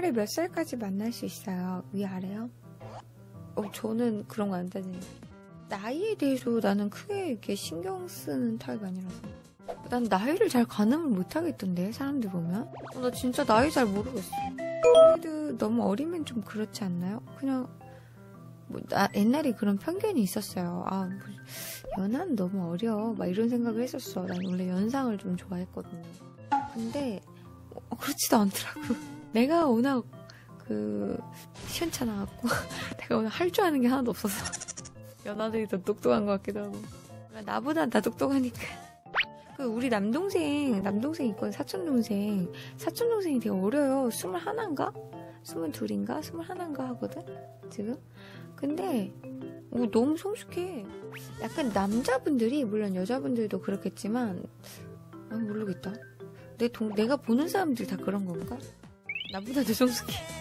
연하를 몇 살까지 만날 수 있어요? 위아래요? 어, 저는 그런 거 안 따지는데. 나이에 대해서 나는 크게 이렇게 신경 쓰는 타입 아니라서. 난 나이를 잘 가늠을 못 하겠던데, 사람들 보면. 어, 나 진짜 나이 잘 모르겠어. 그래도 너무 어리면 좀 그렇지 않나요? 그냥, 뭐, 나, 옛날에 그런 편견이 있었어요. 아, 뭐, 연하는 너무 어려. 막 이런 생각을 했었어. 난 원래 연상을 좀 좋아했거든요. 근데, 어, 그렇지도 않더라고. 내가 워낙, 그, 시원찮아갖고, 내가 오늘 할 줄 아는 게 하나도 없어서. 연하들이 더 똑똑한 것 같기도 하고. 나보다 다 똑똑하니까. 그 우리 남동생, 남동생 있거든, 사촌동생. 사촌동생이 되게 어려요. 스물 하나인가? 스물 둘인가? 스물 하나인가 하거든? 지금? 근데, 오, 너무 성숙해. 약간 남자분들이, 물론 여자분들도 그렇겠지만, 아, 모르겠다. 내 동, 내가 보는 사람들이 다 그런 건가? 나보다 더 성숙해.